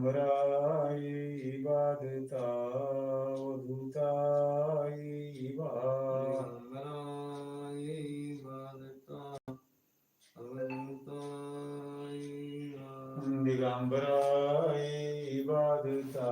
दिगंबराय बाधता वधूताय बा दिगंबराय बाधता वधूताय बा दिगंबराय बाधता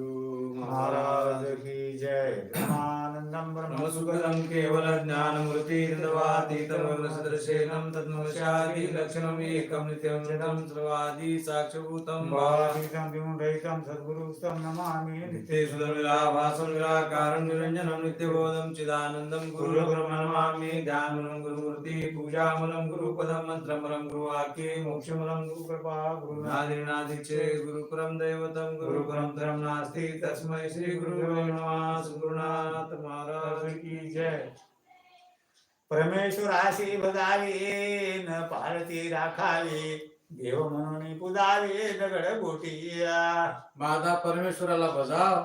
सद्गुरु महाराज की जय బ్రహ్మసుఖదం కేవల జ్ఞానమృతిర్వాతీతమగ్నసదృశేనం తద్మశాది లక్షణం ఏకం నిత్యం నితం సర్వాది సాక్షిభూతం భావాతీతం విముడైతం సద్గురుస్తం నమామి నిత్యేషుదమిలాభాసురాకారం నిరంజనం నిత్యబోధం చిదానందం గురు బ్రహ్మణమామి ధ్యానములం గురుమూర్తి పూజాములం గురుపదం మంత్రములం గురువాక్యే మోక్షములం గురు కృపా గురునాదినాదిచే గురుపురం దైవతం గురుపురం ధరం నాస్తి తస్మై శ్రీ గురు నమాస్ గురునాథమా महाराज की जय। परमेश्वराशी बजावे न पाळती राखावे देव म्हणून पुजावे दगड गोटिया माझा परमेश्वराला बजाव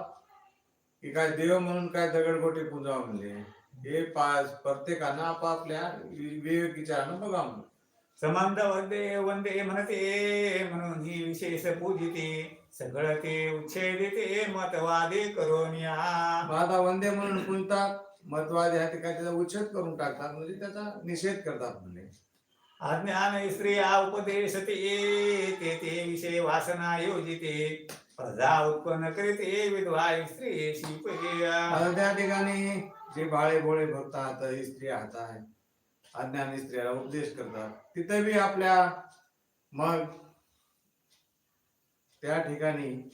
की काय देव म्हणून काय दगड गोटी पुजाव म्हणले हे पाच प्रत्येकानं आपापल्या विवेक विचारानं बघा म्हणून संबंध वंदे वंदे म्हणते म्हणून ही विशेष पूजिते. सगळं ते उच्छेदिते मतवादे करोनिया. मग आता वंदे म्हणून पुजतात मतवादी ते काय त्याचा उच्छेद करून टाकतात म्हणजे त्याचा निषेध करतात म्हणजे अज्ञान स्त्रिया उपदेशते ते ते विषय वासना योजिते. प्रजा उत्पन्न करीते विधवा स्त्री शिपया त्या ठिकाणी जे बाळे बोळे भक्त स्त्री हात आहे अज्ञानी स्त्रियाला उपदेश करतात. तिथे बी आपल्या मग त्या ठिकाणी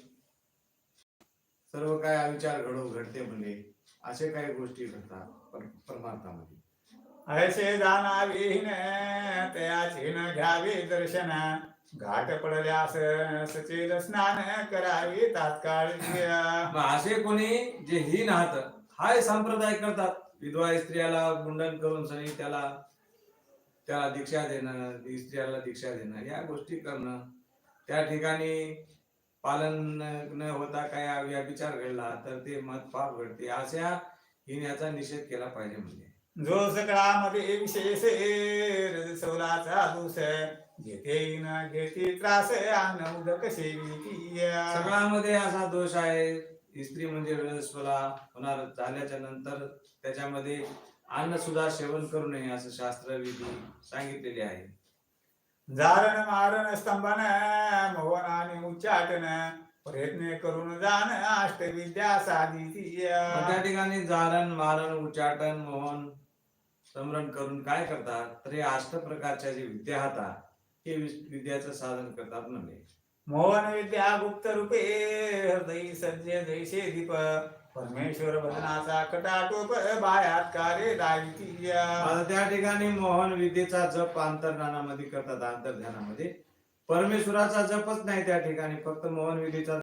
सर्व काय विचार घडव घडते म्हणजे असे काही गोष्टी घडतात पर- परमार्थामध्ये. ऐसे जाणावीन तयाचे न घ्यावे दर्शन. घाट पडल्यास सचेल स्नान करावे तात्काळ. असे कोणी जे हीन आहात हाय संप्रदाय करतात विधवा स्त्रियाला मुंडन करून सनी त्याला त्याला दीक्षा देणं स्त्रियाला दीक्षा देणं या गोष्टी करणं. त्या ठिकाणी पालन न होता काय विचार घडला तर ते मत पाप घडते. अशा याचा निषेध केला पाहिजे म्हणजे. जो सकळामध्ये विशेष रजसौलाचा दोष. घेते न घेते त्रास अन्न उदक सेविती सगळ्यामध्ये असा दोष आहे. स्त्री म्हणजे रजस्वला होणार झाल्याच्यानंतर त्याच्यामध्ये अन्न सुद्धा सेवन करू नये असं शास्त्र विधी सांगितलेले आहे. जारण मारण स्तंभन मोहन आणि उच्चाटन प्रयत्न करून जाण अष्टविद्या मग त्या ठिकाणी जारण मारण उच्चाटन मोहन समरण करून काय करतात? तर हे अष्ट प्रकारच्या जे विद्या हातात हे विस- विद्याचं साधन करतात म्हणजे मोहन विद्या गुप्त रूपे हृदय सज्ज जैसे दीप। परमेश्वर वदनाचा कटाटोप बायात कार्य दाविती आता त्या ठिकाणी मोहन विद्येचा जप अंतर्ज्ञानामध्ये करतात अंतर्ध्यानामध्ये परमेश्वराचा जपच नाही त्या ठिकाणी फक्त मोहन विधीचा